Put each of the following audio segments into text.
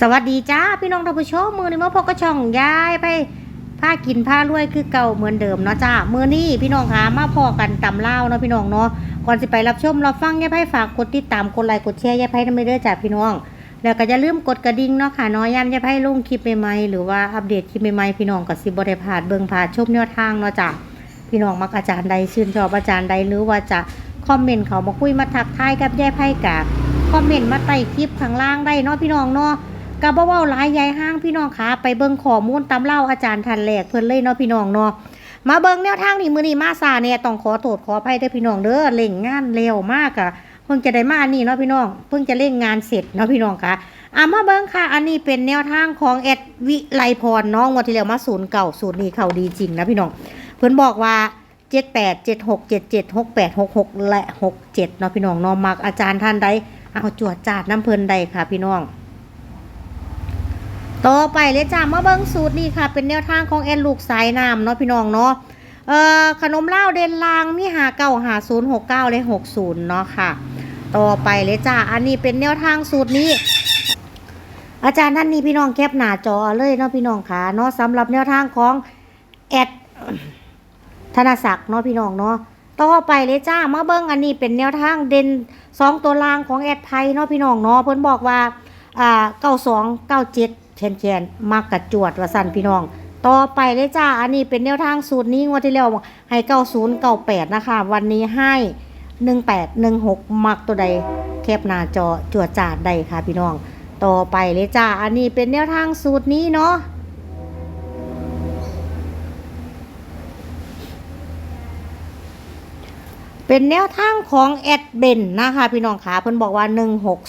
สวัสดีจ้าพี่น้องท่านผู้ชมมือนี้มาพบกับช่องยายไปผ้ากินผ้ารวยคือเก่าเหมือนเดิมเนาะจ้ามือนี้พี่น้องคะมาพอกันตำเล่าเนาะพี่น้องเนาะก่อนสิไปรับชมรับฟังยายไพ่ฝากกดติดตามกดไลค์กดแชร์ยายไพ่ทำไม่เด้อจ้าพี่น้อง แล้วก็อย่าลืมกดกระดิ่งเนาะค่ะน้อยยามยายไพ่ลงคลิปใหม่ๆหรือว่าอัปเดตคลิปใหม่ๆพี่น้องก็สิบ่ได้พาดเบิ่งพาดชมแนวทางเนาะจ้าพี่น้องมักอาจารย์ใดชื่นชอบอาจารย์ใดหรือว่าจะคอมเมนต์เขามาคุยมาทักทายกับยายไพ่กะคอมเมนต์มาใต้คลิปข้างล่างได้เนาะพี่น้องเนาะ กับเว้าหลายยายห้างพี่น้องคะไปเบิ่งข้อมูลตำเล่าอาจารย์ทันแหลกเพิ่นเลยเนาะพี่น้องเนาะมาเบิ่งแนวทางนี่มื้อนี้มาซาเนี่ยต้องขอโทษขออภัยเด้อพี่น้องเด้อเร่งงานเร็วมากอะเพิ่งจะได้มาอันนี้เนาะพี่น้อง เพิ่งจะเร่งงานเสร็จเนาะพี่น้องคะอะมาเบิ่งค่ะ อันนี้เป็นแนวทางของแอดวิไลพรน้องวันที่แล้วมาศูนย์เก่าศูนย์นี้เขาดีจริงนะพี่น้อง เพิ่นบอกว่า78 76 77 68 66และ67เนาะพี่น้องเนาะมักอาจารย์ท่านใดเอาจวดจาดน้ำเพิ่นใดค่ะพี่น้อง ต่อไปเลยจ้ามาเบิ้งสูตรนี่ค่ะ เป็นแนวทางของแอนลูกสายน้ำเนาะพี่น้องเนาะเอ่อขนมเหล้าเด่นลางมีหาเก้าหาศูนย์หกเก้าเลยหกศูนย์เนาะค่ะ ต่อไปเลยจ้าอันนี้เป็นแนวทางสูตรนี้ อาจารย์ท่านนี้พี่น้องแคปหน้าจอเลยเนาะพี่น้องค่ะเนาะสำหรับแนวทางของแอดธนศักดิ์เนาะพี่น้องเนาะต่อไปเลยจ้ามาเบิ้งอันนี้เป็นแนวทางเด่นสองตัวลางของแอดไทยเนาะพี่น้องเนาะเพิ่นบอกว่าอ่าเก้าสองเก้าเจ็ด แชนแชนมากกระจวดว่าสั่นพี่น้อง ต่อไปเลยจ้า อันนี้เป็นแนวทางสูตรนี้งวดที่แล้วให้เก้าศูนย์เก้าแปดนะคะ วันนี้ให้หนึ่งแปดหนึ่งหกมักตัวใดแคบหน้าจอจวดจาดใดค่ะพี่น้อง ต่อไปเลยจ้า อันนี้เป็นแนวทางสูตรนี้เนาะเป็นแนวทางของแอดเบนนะคะ พี่น้องคะเพิ่นบอกว่า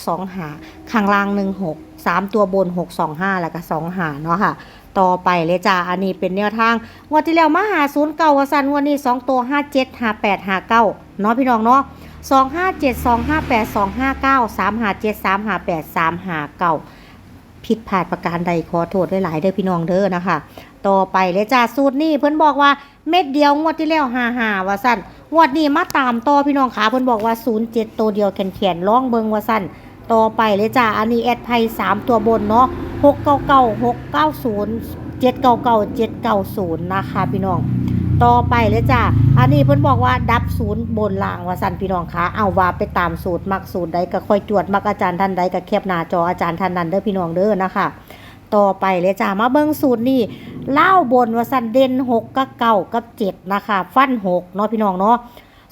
1625หาข้างล่าง 16 3 ตัวบน 625 แล้วก็2หาเนาะค่ะ ต่อไปเลยจ้าอันนี้เป็นแนวทางงวดที่แล้วมาหา0เก่าวสันงวันนี้ 2 ตัว 57 58 59เนาะพี่น้องเนาะ257 258 259 357 358 359 ผิดพลาดประการใดขอโทษหลายๆเด้อพี่น้องเด้อนะคะ ต่อไปเลยจ้าสูตรนี้เพิ่นบอกว่าเม็ดเดียวงวดที่แล้วหาหาว่าสั้นงวดนี้มาตามต่อพี่น้องขาเพิ่นบอกว่า 07 ตัวเดียวแขนๆล่องเบิงว่าสั้น ต่อไปเลยจ้าอันนี้แอดไพ3ตัวบนเนาะ699 690 799 790นย์เจ็ดเก้าเก้าเจ็ดเก้าศูนย์นะคะพี่น้อง ต่อไปเลยจ้าอันนี้เพิ่นบอกว่าดับศูนย์บนล่างว่าสันพี่น้องคะเอาว่าไปตามสูตรมักสูตรใดก็ค่อยจวดมักอาจารย์ท่านใดก็แคบหน้าจออาจารย์ท่านนั้นเด้อพี่น้องเด้อนะคะต่อไปเลยจ้ามาเบิ่งสูตรนี่เล่าบนว่าสันเด่นหกกับเก้ากับเจ็ดนะคะ ฟันหกเนาะพี่น้องเนาะ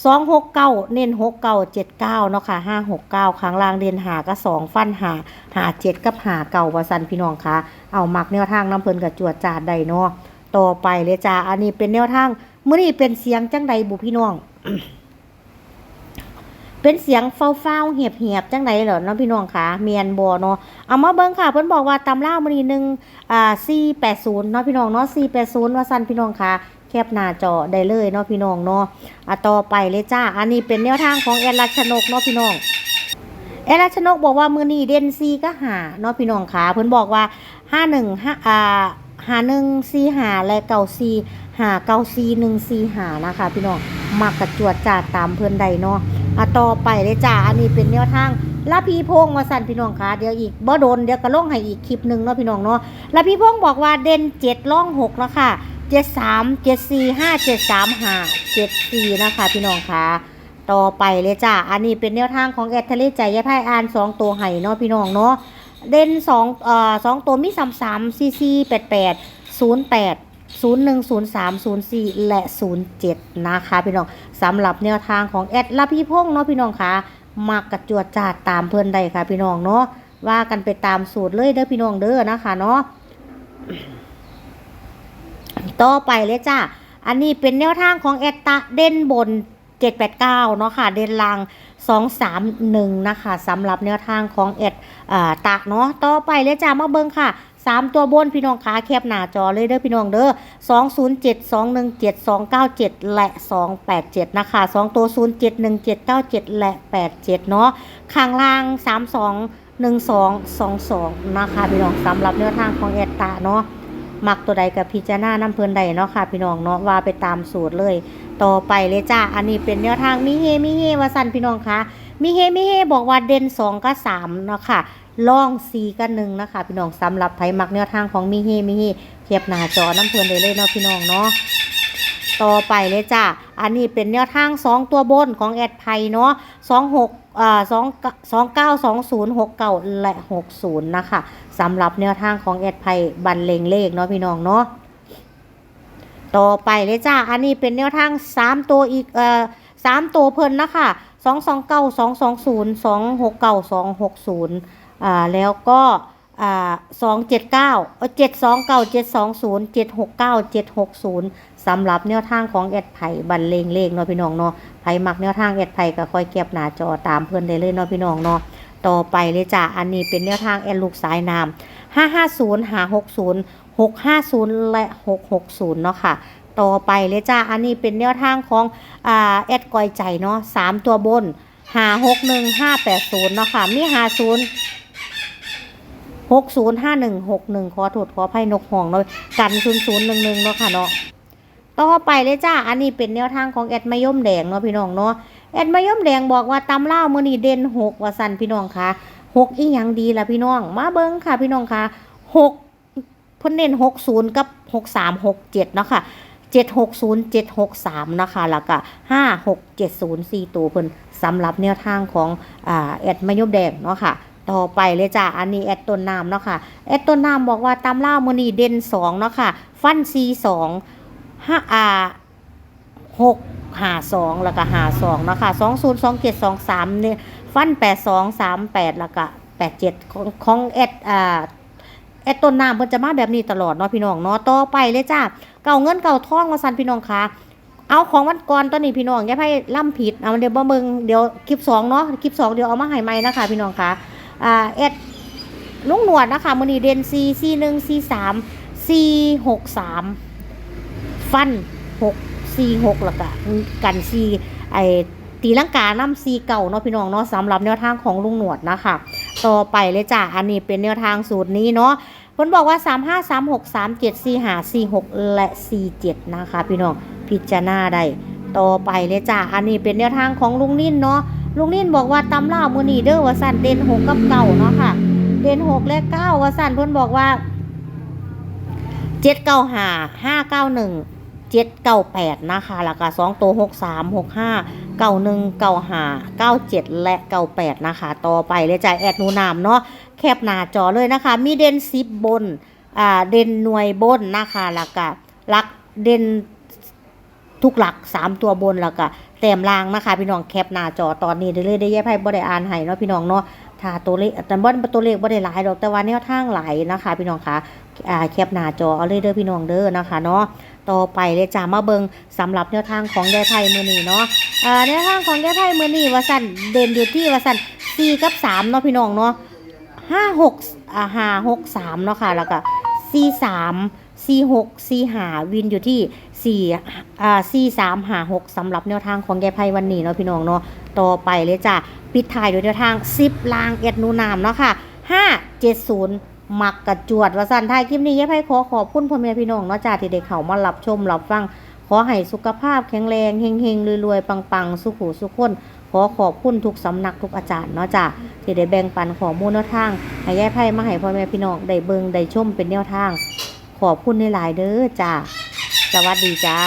สองหกเก้าเน้นหกเก้าเจ็ดเก้าเนาะค่ะห้าหกเก้าข้างล่างเด่นหาก็สองฟันหาหาเจ็ดกับหาเก้าวาสันพี่น้องคะเอามักแนวทางน้ำเพลินกับจวดจาดใดเนาะต่อไปเลยจ้าอันนี้เป็นแนวทางเมื่อนี้เป็นเสียงจังใดบุพี่น้อง เป็นเสียงเฝ้าๆเหียบๆจังไดเหรอเนาะพี่น้องคะเมียนบ่เนาะเอามาเบิ่งค่ะเพิ่นบอกว่าตำรามือนี้หนึ่งอ่า480เนาะพี่น้องเนาะ480ว่าซั่นพี่น้องคะแคปหน้าจอได้เลยเนาะพี่น้องเนาะอะต่อไปเลยจ้า อันนี้เป็นแนวทางของแอดรัชนกเนาะพี่น้องแอดรัชนกบอกว่ามือนีเด่น4ก็หาเนาะพี่น้องคะเพิ่นบอกว่า51 5อ่า51 4หาและ94หา94 1 4หนึ่งซีหานะคะ พี่น้องมักกระจวดจาดตามเพิ่นใดเนาะ อะต่อไปเลยจ้าอันนี้เป็นแนวทางลาพีพงมาสั่นพี่น้องคะเดี๋ยวอีกบ่โดนเดี๋ยวก็ลงให้อีกคลิปหนึ่งเนาะพี่น้องเนาะลาพีพงบอกว่าเด่นเจ็ดล่องหกแล้วค่ะเจ็ดสามเจ็ดสี่ห้าเจ็ดสามห้าเจ็ดสี่นะคะ พี่น้องคะต่อไปเลยจ้าอันนี้เป็นแนวทางของแอดทะเลใจยายไพ่อ่านสองตัวไห้เนาะพี่น้องเนาะเด่นสองเอ่อสองตัวมีสามสามซีซีแปดแปดศูนย์แปด 01 03 04 และ 07 นะคะพี่น้องสำหรับแนวทางของแอดลาพี่พงษ์เนาะพี่น้องคะมักกระจวดจาดตามเพื่อนใดค่ะ พี่น้องเนาะว่ากันไปตามสูตรเลยเด้อพี่น้องเด้อนะคะเนาะต่อไปเลยจ้าอันนี้เป็นแนวทางของแอดตะเด่นบน 789 เนาะค่ะ เด่นลาง 231 นะคะสำหรับแนวทางของแอดอ่าตะเนาะต่อไปเลยจ้ามาเบิ่งค่ะ สามตัวบนพี่น้องขาแคบหน้าจอเลยเด้อพี่น้องเด้อสองศูนย์เจ็ดสองหนึ่งเจ็ดสองเก้าเจ็ดและสองแปดเจ็ดนะคะสองตัวศูนย์เจ็ดหนึ่งเจ็ดเก้าเจ็ดและแปดเจ็ดเนาะข้างล่างสามสองหนึ่งสองสองสองนะคะพี่น้องสำหรับแนวทางของเอตตาเนาะมักตัวใดกับพิจารณาน้ำเพลินใดเนาะค่ะพี่น้องเนาะว่าไปตามสูตรเลย ต่อไปเลยจ้าอันนี้เป็นแนวทางมิเฮมิเฮวาสันพี่น้องคะ มิเฮมิเฮบอกว่าเด่นสองกับสามเนาะค่ะล่องสีกันหนึ่งนะคะ พี่น้องสำหรับไผมักแนวทางของมีเฮมีเฮเทียบหน้าจอน้ำเพลินได้เลยเนาะพี่น้องเนาะต่อไปเลยจ้าอันนี้เป็นแนวทาง 2 ตัวบนของแอดไพเนาะ26อ่า2 2920 69และ60นะคะสำหรับแนวทางของแอดไพบันเลงเลขเนาะพี่น้องเนาะ ต่อไปเลยจ้าอันนี้เป็นแนวทาง 3 ตัวอีกเอ่อสามตัวเพิ่นนะคะ สองสองเก้าสองสองศูนย์สองหกเก้าสองหกศูนย์อ่าแล้วก็อ่าสองเจ็ดเก้าเจ็ดสองเก้าเจ็ดสองศูนย์เจ็ดหกเก้าเจ็ดหกศูนย์สำหรับแนวทางของแอดไผ่บันเลงเลขเนาะพี่น้องเนาะไผ่มักแนวทางแอดไผ่ก็ค่อยเก็บหน้าจอตามเพิ่อนได้เลยเนาะพี่น้องเนาะต่อไปเลยจ้าอันนี้เป็นแนวทางแอดลูกสายน้ำห้าห้าศูนย์หาหกศูนย์หกห้าศูนย์และหกหกศูนย์เนาะค่ะ ต่อไปเลยจ้า อันนี้เป็นแนวทางของอ่าแอดกอยใจเนาะสามตัวบนหาหกหนึ่งห้าแปดศูนย์เนาะค่ะ มีหาศูนย์หกศูนย์ห้าหนึ่งหกหนึ่งขอโทษขออภัยนกห่องเนาะกันศูนย์ศูนย์หนึ่งหนึ่งเนาะค่ะเนาะต่อไปเลยจ้า อันนี้เป็นแนวทางของแอดมะยมแดงเนาะพี่น้องเนาะ แอดมะยมแดงบอกว่าตำเล่าวมื้อนี้เด่นหกว่าสันพี่น้องค่ะหกอีหยังดีละพี่น้อง มาเบิ่งค่ะพี่น้องค่ะหกเพิ่นเน้นหกศูนย์กับหกสามหกเจ็ดเนาะค่ะ เจ็ดหกศูนย์เจ็ดหกสามนะคะ แล้วก็ห้าหกเจ็ดศูนย์สี่ตัวเพิ่นสำหรับแนวทางของอ่าแอดมะยมแดงเนาะค่ะต่อไปเลยจ้าอันนี้แอดต้นน้ำเนาะค่ะ แอดต้นน้ำบอกว่าตำเล่ามื้อนีเด่นสองเนาะค่ะ ฟันซีสองห้าอาหกหาสองแล้วก็หาสองเนาะค่ะสองศูนย์สองเจ็ดสองสามเนี่ย ฟันแปดสองสามแปดแล้วก็แปดเจ็ดของของแอดอ่า แอดต้นน้ำเพิ่นจะมาแบบนี้ตลอดเนาะพี่น้องเนาะต่อไปเลยจ้าเก่าเงินเก่าทองมาสันพี่น้องคะเอาของวันก่อนตอนนี้พี่น้องอย่าให้ล่ำผิดเอาเดี๋ยวบ่เบิ่งเดี๋ยวคลิปสองเนาะคลิปสองเดี๋ยวเอามาให้ใหม่นะคะพี่น้องคะอ่าแอดลุงหนวดนะคะมือนีเดนซีซีหนึ่งซีสามซีหกสามฟันหกซีหกแล้วก็กันซีไอตีลังกาน้ำซีเก่าเนาะพี่น้องเนาะสำหรับแนวทางของลุงหนวดนะคะ ต่อไปเลยจ้ะอันนี้เป็นแนวทางสูตรนี้เนาะเพิ่นบอกว่า 3 5 3 6 3 7 4 5 4 6 และ 47 นะคะ พี่น้องพิจารณาได้ต่อไปเลยจ้ะอันนี้เป็นแนวทางของลุงนิ่นเนาะลุงนิ่นบอกว่าตำล่ามือนีเด้อว่าสันเด่น6กับเก่าเนาะค่ะ เด่น6และ9ว่าสันเพิ่นบอกว่า7 9 5 5 9 1เจ็ดเก้าแปดนะคะแล้วก็สองตัวหกสามหกห้าเก้าหนึ่งเก้าห้าเก้าเจ็ดและเก้าแปดนะคะ ต่อไปเลยจ่ายแอดนูนามเนาะแคบหน้าจอเลยนะคะ มีเด่นสิบบนอ่าเด่นหน่วยบนนะคะแล้วก็ลักเด่นทุกหลักสามตัวบนแล้วก็แต้มล่างนะคะ พี่น้องแคปหน้าจอตอนนี้ได้เลยได้แยกให้บ่ได้อ่านให้เนาะพี่น้องเนาะถ้าตัวเลขแต่บ่ตัวเลขบ่ได้หลายดอกแต่ว่าแนวทางหลายนะคะ พี่น้องคะอ่าแคปหน้าจอเอาเลยเด้อพี่น้องเด้อนะคะเนาะ ต่อไปเลยจ้ามาเบิงสำหรับแนวทางของยายไพ่มือนีเนาะแนวทางของยายไพ่มือนีว่าสันเด่นอยู่ที่ว่าสันสี่กับสามเนาะพี่น้องเนาะห้าหกอ่าห้าหกสามเนาะค่ะแล้วก็สี่สามสี่หกสี่หาวินอยู่ที่สี่อ่าสี่สามหาหกสำหรับแนวทางของยายไพ่วันนี้เนาะพี่น้องเนาะต่อไปเลยจ้าปิดท้ายด้วยแนวทางสิบลางเอ็ดนูนามเนาะค่ะห้าเจ็ดศูนย์ มักกระจวดว่าสันท้ายคลิปนี้ยายไพ่ขอขอบคุณพ่อแม่พี่น้องเนาะจ้าที่ได้เข้ามารับชมรับฟัง ขอให้สุขภาพแข็งแรงเฮงๆรวยๆปังๆ สุขุสุขคนขอขอบคุณทุกสำนักทุกอาจารย์เนาะจ้าที่ได้แบ่งปันข้อมูลแนวทางให้ยายไพ่มาให้พ่อแม่พี่น้องได้เบิงได้ชมเป็นแนวทาง ขอบคุณในหลายเด้อจ้าสวัสดีจ้า